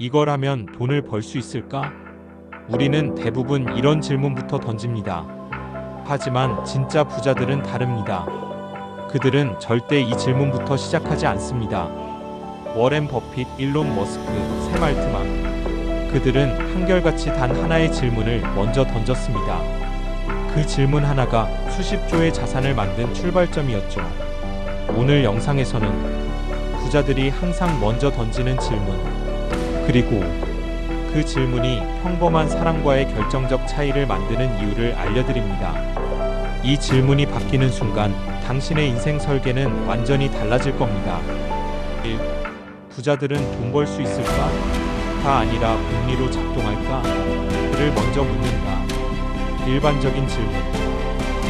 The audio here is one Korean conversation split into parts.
이걸 하면 돈을 벌 수 있을까? 우리는 대부분 이런 질문부터 던집니다. 하지만 진짜 부자들은 다릅니다. 그들은 절대 이 질문부터 시작하지 않습니다. 워렌 버핏, 일론 머스크, 샘 알트만. 그들은 한결같이 단 하나의 질문을 먼저 던졌습니다. 그 질문 하나가 수십조의 자산을 만든 출발점이었죠. 오늘 영상에서는 부자들이 항상 먼저 던지는 질문, 그리고 그 질문이 평범한 사람과의 결정적 차이를 만드는 이유를 알려드립니다. 이 질문이 바뀌는 순간 당신의 인생 설계는 완전히 달라질 겁니다. 1. 부자들은 돈 벌 수 있을까? 가 아니라 복리로 작동할까? 그를 먼저 묻는다. 일반적인 질문.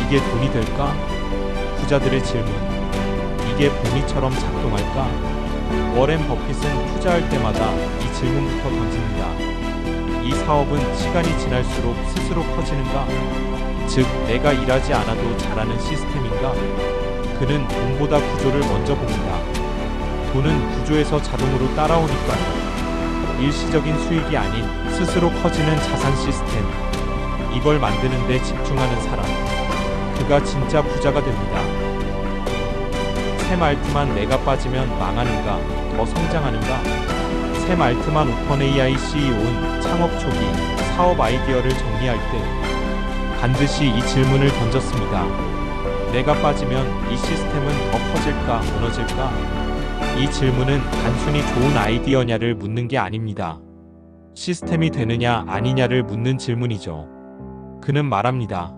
이게 돈이 될까? 부자들의 질문. 이게 복리처럼 작동할까? 워렌 버핏은 투자할 때마다 이 질문부터 던집니다. 이 사업은 시간이 지날수록 스스로 커지는가? 즉, 내가 일하지 않아도 잘하는 시스템인가? 그는 돈보다 구조를 먼저 봅니다. 돈은 구조에서 자동으로 따라오니까요. 일시적인 수익이 아닌 스스로 커지는 자산 시스템. 이걸 만드는데 집중하는 사람. 그가 진짜 부자가 됩니다. 샘 알트만 내가 빠지면 망하는가, 더 성장하는가? 샘 알트만 오픈 AI CEO는 창업 초기 사업 아이디어를 정리할 때 반드시 이 질문을 던졌습니다. 내가 빠지면 이 시스템은 더 커질까, 무너질까? 이 질문은 단순히 좋은 아이디어냐를 묻는 게 아닙니다. 시스템이 되느냐 아니냐를 묻는 질문이죠. 그는 말합니다.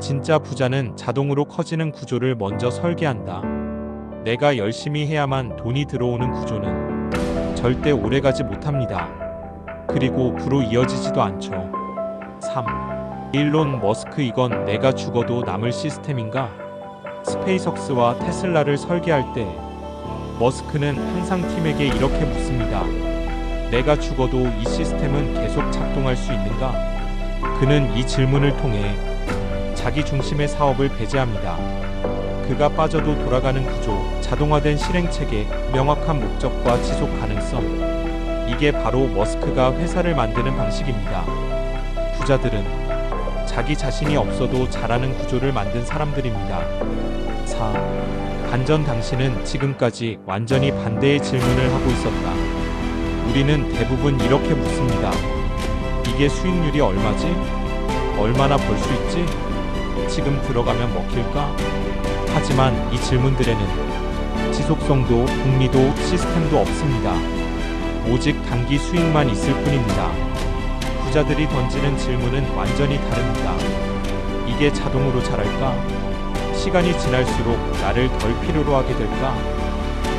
진짜 부자는 자동으로 커지는 구조를 먼저 설계한다. 내가 열심히 해야만 돈이 들어오는 구조는 절대 오래가지 못합니다. 그리고 부로 이어지지도 않죠. 3. 일론 머스크 이건 내가 죽어도 남을 시스템인가? 스페이석스와 테슬라를 설계할 때 머스크는 항상 팀에게 이렇게 묻습니다. 내가 죽어도 이 시스템은 계속 작동할 수 있는가? 그는 이 질문을 통해 자기 중심의 사업을 배제합니다. 그가 빠져도 돌아가는 구조, 자동화된 실행 체계, 명확한 목적과 지속 가능성. 이게 바로 머스크가 회사를 만드는 방식입니다. 부자들은 자기 자신이 없어도 잘하는 구조를 만든 사람들입니다. 4. 반전 당신은 지금까지 완전히 반대의 질문을 하고 있었다. 우리는 대부분 이렇게 묻습니다. 이게 수익률이 얼마지? 얼마나 벌 수 있지? 지금 들어가면 먹힐까? 하지만 이 질문들에는 지속성도 복리도 시스템도 없습니다. 오직 단기 수익만 있을 뿐입니다. 부자들이 던지는 질문은 완전히 다릅니다. 이게 자동으로 자랄까? 시간이 지날수록 나를 덜 필요로 하게 될까?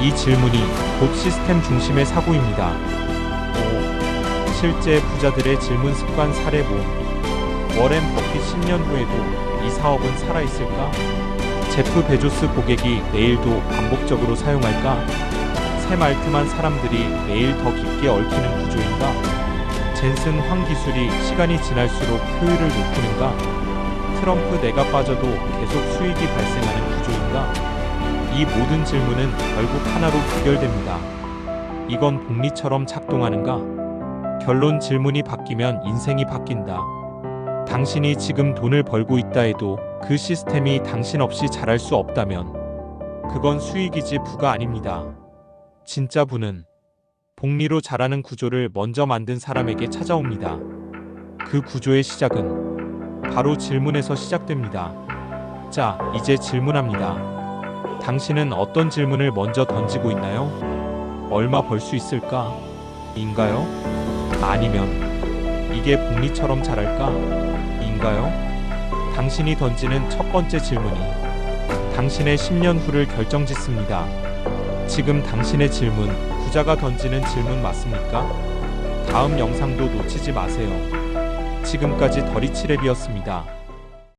이 질문이 곧 시스템 중심의 사고입니다. 5. 실제 부자들의 질문 습관 사례 모 워렌 버핏 10년 후에도 이 사업은 살아있을까? 제프 베조스 고객이 내일도 반복적으로 사용할까? 샘 알트만 사람들이 내일 더 깊게 얽히는 구조인가? 젠슨 황 기술이 시간이 지날수록 효율을 높이는가? 트럼프 내가 빠져도 계속 수익이 발생하는 구조인가? 이 모든 질문은 결국 하나로 귀결됩니다. 이건 복리처럼 작동하는가? 결론 질문이 바뀌면 인생이 바뀐다. 당신이 지금 돈을 벌고 있다 해도 그 시스템이 당신 없이 자랄 수 없다면 그건 수익이지 부가 아닙니다. 진짜 부는 복리로 자라는 구조를 먼저 만든 사람에게 찾아옵니다. 그 구조의 시작은 바로 질문에서 시작됩니다. 자, 이제 질문합니다. 당신은 어떤 질문을 먼저 던지고 있나요? 얼마 벌 수 있을까? 인가요? 아니면 이게 복리처럼 자랄까? 인가요? 당신이 던지는 첫 번째 질문이 당신의 10년 후를 결정짓습니다. 지금 당신의 질문, 부자가 던지는 질문 맞습니까? 다음 영상도 놓치지 마세요. 지금까지 더리치랩이었습니다.